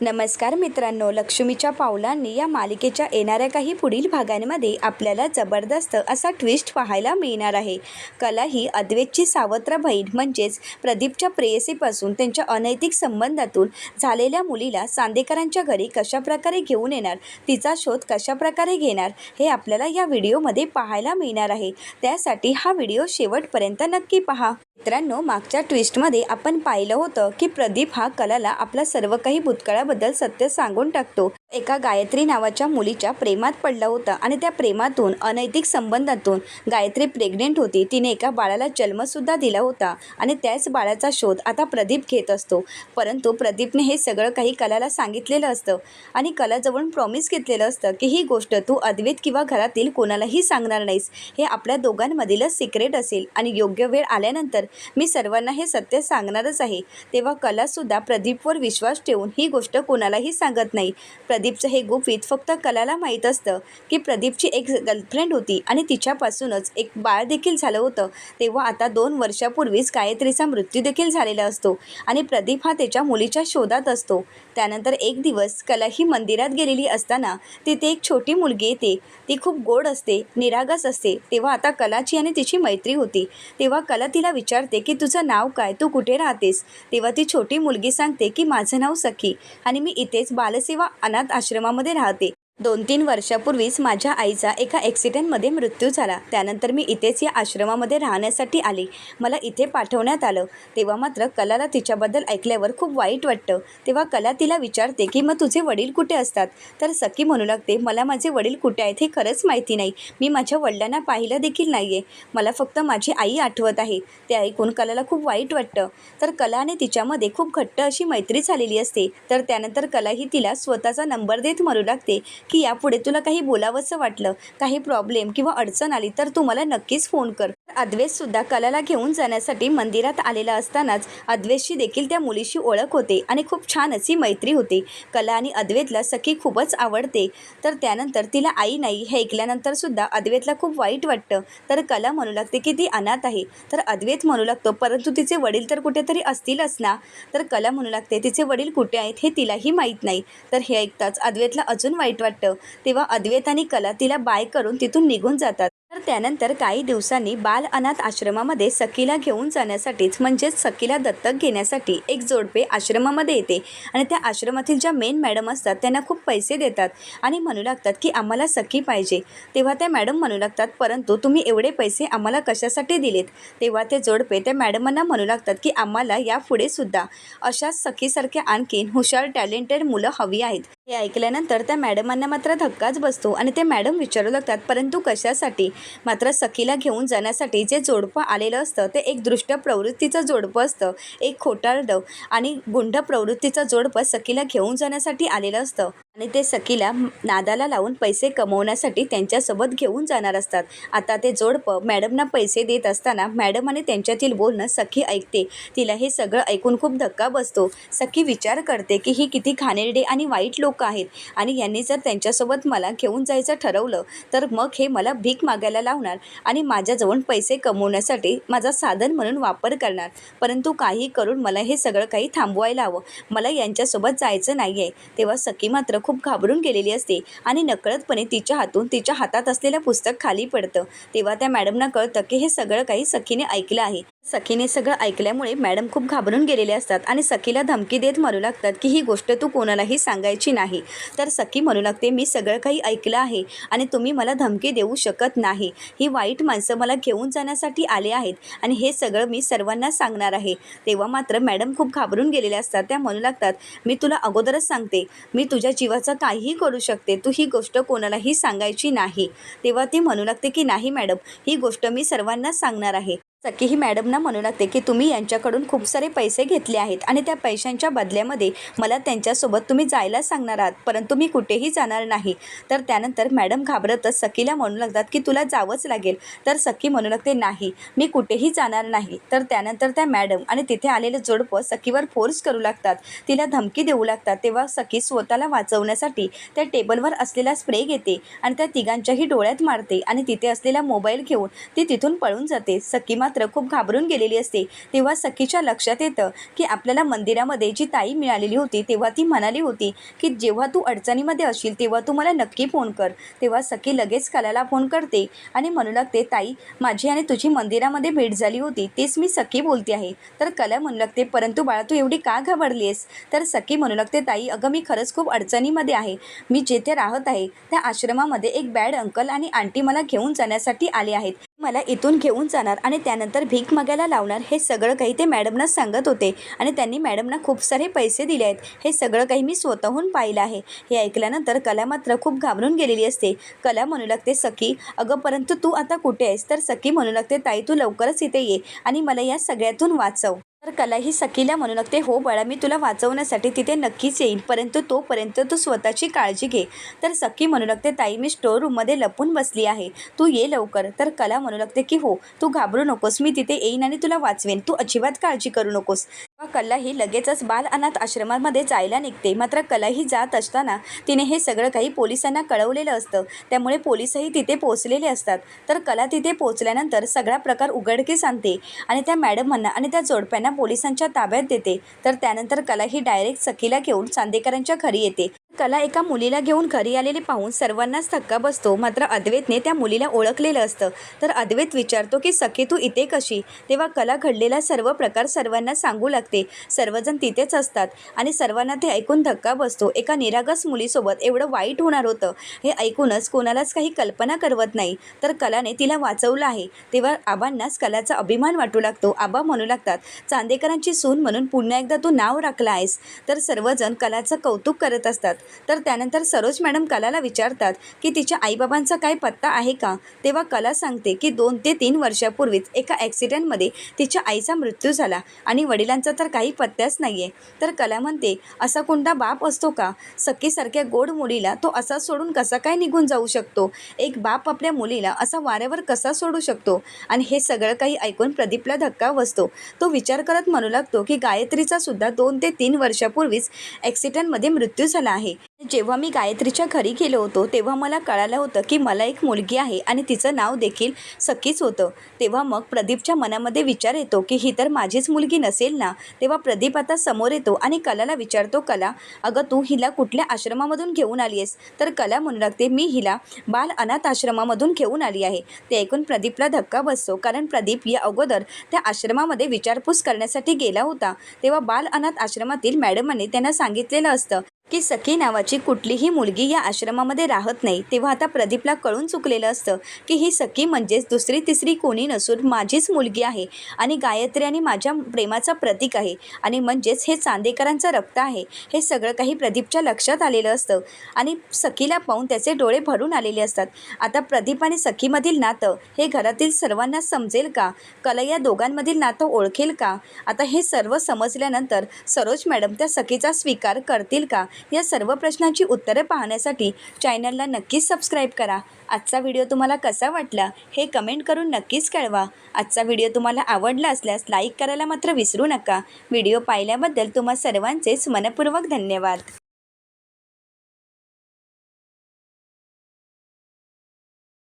नमस्कार मित्रांनो लक्ष्मीच्या पावलांनी या मालिकेच्या येणाऱ्या काही पुढील भागांमध्ये आपल्याला जबरदस्त असा ट्विस्ट पाहायला मिळणार आहे. कला ही अद्वैतची सावत्र बहीण म्हणजेच प्रदीपच्या प्रेयसीपासून त्यांच्या अनैतिक संबंधातून झालेल्या मुलीला सांदेकरांच्या घरी कशाप्रकारे घेऊन येणार तिचा शोध कशाप्रकारे घेणार हे आपल्याला या व्हिडिओमध्ये पाहायला मिळणार आहे. त्यासाठी हा व्हिडिओ शेवटपर्यंत नक्की पहा. मित्रांनो मागच्या ट्विस्टमध्ये आपण पाहिलं होतं की प्रदीप हा कलाला आपला सर्व काही भूतकाळाबद्दल सत्य सांगून टाकतो. एका गायत्री नावाच्या मुलीच्या प्रेमात पडला होता आणि त्या प्रेमातून अनैतिक संबंधातून गायत्री प्रेग्नेंट होती. तिने एका बाळाला जन्मसुद्धा दिला होता आणि त्याच बाळाचा शोध आता प्रदीप घेत असतो. परंतु प्रदीपने हे सगळं काही कलाला सांगितलेलं असतं आणि कलाजवळून प्रॉमिस घेतलेलं असतं की ही गोष्ट तू अद्वैत किंवा घरातील कोणालाही सांगणार नाहीस. हे आपल्या दोघांमधीलच सिक्रेट असेल आणि योग्य वेळ आल्यानंतर मी सर्वांना हे सत्य सांगणारच आहे. तेव्हा कलासुद्धा प्रदीपवर विश्वास ठेवून ही गोष्ट कोणालाही सांगत नाही. प्रदीपचं हे गुपित फक्त कलाला माहीत असतं की प्रदीपची एक गर्लफ्रेंड होती आणि तिच्यापासूनच एक बाळ देखील झालं होतं. तेव्हा आता दोन वर्षापूर्वीच गायत्रीचा मृत्यू देखील झालेला असतो आणि प्रदीप हा त्याच्या मुलीच्या शोधात असतो. त्यानंतर एक दिवस कला ही मंदिरात गेलेली असताना तिथे एक छोटी मुलगी येते. ती खूप गोड असते निरागस असते. तेव्हा आता कलाची आणि तिची मैत्री होती. तेव्हा कला तिला विचारते की तुझं नाव काय? तू कुठे राहतेस? तेव्हा ती छोटी मुलगी सांगते की माझं नाव सखी आणि मी इथेच बालसेवा अनाथ आश्रमामध्ये राहते. दोन तीन वर्षापूर्वीच माझ्या आईचा एका ॲक्सिडेंटमध्ये मृत्यू झाला. त्यानंतर मी इथेच या आश्रमामध्ये राहण्यासाठी आले. मला इथे पाठवण्यात आलं. तेव्हा मात्र कलाला तिच्याबद्दल ऐकल्यावर खूप वाईट वाटतं. तेव्हा कला तिला विचारते की मग तुझे वडील कुठे असतात? तर सखी म्हणू लागते मला माझे वडील कुठे आहेत हे खरंच माहिती नाही. मी माझ्या वडिलांना पाहिलं देखील नाही आहे मला फक्त माझी आई आठवत आहे. ते ऐकून कलाला खूप वाईट वाटतं. तर कला आणि तिच्यामध्ये खूप घट्ट अशी मैत्री झालेली असते. तर त्यानंतर कला ही तिला स्वतःचा नंबर देत म्हणू लागते. की यापुढे तुला काही बोलावंसं वाटलं काही प्रॉब्लेम किंवा अडचण आली तर तू मला नक्कीच फोन कर. अद्वैतसुद्धा कलाला घेऊन जाण्यासाठी मंदिरात आलेला असतानाच अद्वैतशी देखील त्या मुलीशी ओळख होते आणि खूप छान अशी मैत्री होते. कला आणि अद्वैतला सखी खूपच आवडते. तर त्यानंतर तिला आई नाही हे ऐकल्यानंतरसुद्धा अद्वैतला खूप वाईट वाटतं. तर कला म्हणू लागते की ती अनाथ आहे. तर अद्वैत म्हणू लागतो परंतु तिचे वडील तर कुठेतरी असतीलच ना? तर कला म्हणू लागते तिचे वडील कुठे आहेत हे तिलाही माहीत नाही. तर हे ऐकताच अद्वैतला अजून वाईट वाटतं. तेव्हा अद्वैत आणि कला तिला बाय करून तिथून निघून जातात. त्यानंतर काही दिवसांनी बाल अनाथ आश्रमामध्ये सखीला घेऊन जाण्यासाठीच म्हणजेच सखीला दत्तक घेण्यासाठी एक जोडपे आश्रमामध्ये येते. आणि त्या आश्रमातील ज्या मेन मॅडम असतात त्यांना खूप पैसे देतात आणि म्हणू लागतात की आम्हाला सखी पाहिजे. तेव्हा त्या मॅडम म्हणू लागतात परंतु तुम्ही एवढे पैसे आम्हाला कशासाठी दिलेत? तेव्हा ते जोडपे त्या मॅडमांना म्हणू लागतात की आम्हाला यापुढे सुद्धा. अशाच सखीसारख्या आणखीन हुशार टॅलेंटेड मुलं हवी आहेत. हे ऐकल्यानंतर त्या मॅडमांना मात्र धक्काच बसतो आणि ते मॅडम विचारू लागतात परंतु कशासाठी? मात्र सखीला घेऊन जाण्यासाठी जे जोडपं आलेलं असतं ते एक दृष्ट प्रवृत्तीचं जोडपं असतं एक खोटारडं आणि गुंड प्रवृत्तीचं जोडपं सखीला घेऊन जाण्यासाठी आलेलं असतं. आणि ते सखीला नादाला लावून पैसे कमवण्यासाठी त्यांच्यासोबत घेऊन जाणार असतात. आता ते जोडपं मॅडमना पैसे देत असताना मॅडम आणि त्यांच्यातील बोलणं सखी ऐकते. तिला हे सगळं ऐकून खूप धक्का बसतो. सखी विचार करते की ही किती घाणेरडे आणि वाईट लोक आहेत आणि यांनी जर त्यांच्यासोबत मला घेऊन जायचं ठरवलं तर मग हे मला भीक मागायला लावणार आणि माझ्याजवळ पैसे कमवण्यासाठी माझा साधन म्हणून वापर करणार. परंतु काही करून मला हे सगळं काही थांबवायला हवं. मला यांच्यासोबत जायचं नाही आहे तेव्हा सखी मात्र खूप घाबरून गेलेली असते आणि नकळतपणे तिच्या हातून तिच्या हातात असलेलं पुस्तक खाली पडतं. तेव्हा त्या मॅडमना कळतं की हे सगळं काही सखीने ऐकलं आहे. सखीने सगळं ऐकल्यामुळे मॅडम खूप घाबरून गेलेले असतात आणि सखीला धमकी देत म्हणू लागतात की ही गोष्ट तू कोणालाही सांगायची नाही. तर सखी म्हणू लागते मी सगळं काही ऐकलं आहे आणि तुम्ही मला धमकी देऊ शकत नाही. ही वाईट माणसं मला घेऊन जाण्यासाठी आले आहेत आणि हे सगळं मी सर्वांना सांगणार आहे. तेव्हा मात्र मॅडम खूप घाबरून गेलेल्या असतात. त्या म्हणू लागतात मी तुला अगोदरच सांगते मी तुझ्या जीवाचं काहीही करू शकते. तू ही गोष्ट कोणालाही सांगायची नाही. तेव्हा ती म्हणू लागते की नाही मॅडम ही गोष्ट मी सर्वांना सांगणार आहे. सखी ही मॅडमना म्हणू लागते की तुम्ही यांच्याकडून खूप सारे पैसे घेतले आहेत आणि त्या पैशांच्या बदल्यामध्ये मला त्यांच्यासोबत तुम्ही जायला सांगणार आहात परंतु मी कुठेही जाणार नाही. तर त्यानंतर मॅडम घाबरतच सखीला म्हणू लागतात की तुला जावंच लागेल. तर सखी म्हणू लागते नाही मी कुठेही जाणार नाही. तर त्यानंतर त्या मॅडम आणि तिथे आलेलं जोडपं सखीवर फोर्स करू लागतात. तिला धमकी देऊ लागतात. तेव्हा सखी स्वतःला वाचवण्यासाठी त्या टेबलवर असलेला स्प्रे घेते आणि त्या तिघांच्याही डोळ्यात मारते आणि तिथे असलेला मोबाईल घेऊन ती तिथून पळून जाते. सखी मात्र मात्र खूप घाबरून गेलेली असते. तेव्हा सखीच्या लक्षात येतं की आपल्याला मंदिरामध्ये जी ताई मिळालेली होती तेव्हा ती म्हणाली होती की जेव्हा तू अडचणीमध्ये असशील तेव्हा तू मला नक्की फोन कर. तेव्हा सखी लगेच कलाला फोन करते आणि म्हणू लागते ताई माझी आणि तुझी मंदिरामध्ये भेट झाली होती तेच मी सखी बोलते आहे. तर कला म्हणू लागते परंतु बाळा तू एवढी का घाबरली आहेस तर सखी म्हणू लागते ताई अगं मी खरंच खूप अडचणीमध्ये आहे. मी जेथे राहत आहे त्या आश्रमामध्ये एक बॅड अंकल आणि आंटी मला घेऊन जाण्यासाठी आले आहेत. मला इथून घेऊन जाणार आणि त्यानंतर भीक मागायला लावणार हे सगळं काही ते मॅडमना सांगत होते आणि त्यांनी मॅडमना खूप सारे पैसे दिले आहेत. हे सगळं काही मी स्वतःहून पाहिलं आहे. हे ऐकल्यानंतर कला मात्र खूप घाबरून गेलेली असते. कला म्हणू लागते सखी अगं परंतु तू आता कुठे आहेस? तर सखी म्हणू लागते ताई तू लवकरच इथे ये आणि मला या सगळ्यातून वाचव. तर कला ही सखीला म्हणू लागते हो बाळा मी तुला वाचवण्यासाठी तिथे नक्कीच येईन परंतु तोपर्यंत तू स्वतःची काळजी घे. तर सखी म्हणू लागते ताई मी स्टोर रूममध्ये लपून बसली आहे. तू ये लवकर. तर कला म्हणू लागते की हो तू घाबरू नकोस मी तिथे येईन आणि तुला वाचवेन. तू अजिबात काळजी करू नकोस. कला ही लगेचच बाल अनाथ आश्रमामध्ये जायला निघते. मात्र कला ही जात असताना तिने हे सगळं काही पोलिसांना कळवलेलं असतं. त्यामुळे पोलिसही तिथे पोचलेले असतात. तर कला तिथे पोचल्यानंतर सगळा प्रकार उघडकीस आणते आणि त्या मॅडमांना आणि त्या जोडप्यांना पोलिसांच्या ताब्यात देते. तर त्यानंतर कला ही डायरेक्ट सखीला घेऊन चांदेकरांच्या घरी येते. कला एका मुलीला घेऊन घरी आलेले पाहून सर्वांनाच धक्का बसतो. मात्र अद्वैतने त्या मुलीला ओळखलेलं असतं. तर अद्वैत विचारतो की सखी तू इथे कशी? तेव्हा कला घडलेला सर्व प्रकार सर्वांना सांगू लागते. सर्वजण तिथेच असतात आणि सर्वांना ते ऐकून धक्का बसतो. एका निरागस मुलीसोबत एवढं वाईट होणार होतं हे ऐकूनच कोणालाच काही कल्पना करवत नाही. तर कलाने तिला वाचवलं आहे. तेव्हा आबांनाच कलाचा अभिमान वाटू लागतो. आबा म्हणू लागतात चांदेकरांची सून म्हणून पुन्हा एकदा तू नाव राखलं आहेस. तर सर्वजण कलाचं कौतुक करत असतात. तर त्यानंतर सरोज मॅडम कलाला विचारतात की तिच्या आईबाबांचा काय पत्ता आहे का? तेव्हा कला सांगते की दोन ते तीन वर्षापूर्वीच एका ॲक्सिडेंटमध्ये तिच्या आईचा मृत्यू झाला आणि वडिलांचा तर काही पत्त्याच नाही आहे तर कला म्हणते असा कोणता बाप असतो का? सखीसारख्या गोड मुलीला तो असा सोडून कसा काय निघून जाऊ शकतो? एक बाप आपल्या मुलीला असा वाऱ्यावर कसा सोडू शकतो? आणि हे सगळं काही ऐकून प्रदीपला धक्का बसतो. तो विचार करत म्हणू लागतो की गायत्रीचा सुद्धा दोन ते तीन वर्षापूर्वीच ॲक्सिडेंटमध्ये मृत्यू झाला आहे. जेव्हा मी गायत्रीच्या घरी गेलो होतो तेव्हा मला कळालं होतं की मला एक मुलगी आहे आणि तिचं नाव देखील सखीच होतं. तेव्हा मग प्रदीपच्या मनामध्ये विचार येतो की ही तर माझीच मुलगी नसेल ना? तेव्हा प्रदीप आता समोर येतो आणि कलाला विचारतो कला अगं तू हिला कुठल्या आश्रमामधून घेऊन आली आहेस तर कला म्हणू लागते मी हिला बाल अनाथ आश्रमामधून घेऊन आली आहे. ते ऐकून प्रदीपला धक्का बसतो कारण प्रदीप या अगोदर त्या आश्रमामध्ये विचारपूस करण्यासाठी गेला होता. तेव्हा बाल अनाथ आश्रमातील मॅडमांनी त्यांना सांगितलेलं असतं की सखी नावाची कुठलीही मुलगी या आश्रमामध्ये राहत नाही तेव्हा आता प्रदीपला कळून चुकलेलं असतं की ही सखी म्हणजेच दुसरी तिसरी कोणी नसून माझीच मुलगी आहे आणि गायत्री आणि माझ्या प्रेमाचा प्रतीक आहे आणि म्हणजेच हे चांदेकरांचं रक्त आहे. हे सगळं काही प्रदीपच्या लक्षात आलेलं असतं आणि सखीला पाहून त्याचे डोळे भरून आलेले असतात. आता प्रदीप आणि सखीमधील नातं हे घरातील सर्वांना समजेल का? कला या दोघांमधील नातं ओळखेल का? आता हे सर्व समजल्यानंतर सरोज मॅडम त्या सखीचा स्वीकार करतील का? या सर्व प्रश्नांची उत्तरे पाहण्यासाठी चॅनलला नक्कीच सबस्क्राईब करा. आजचा व्हिडिओ तुम्हाला कसा वाटला हे कमेंट करून नक्कीच कळवा. आजचा व्हिडिओ तुम्हाला आवडला असल्यास लाईक करायला मात्र विसरू नका. व्हिडिओ पाहिल्याबद्दल तुम्हा सर्वांचेच मनपूर्वक धन्यवाद.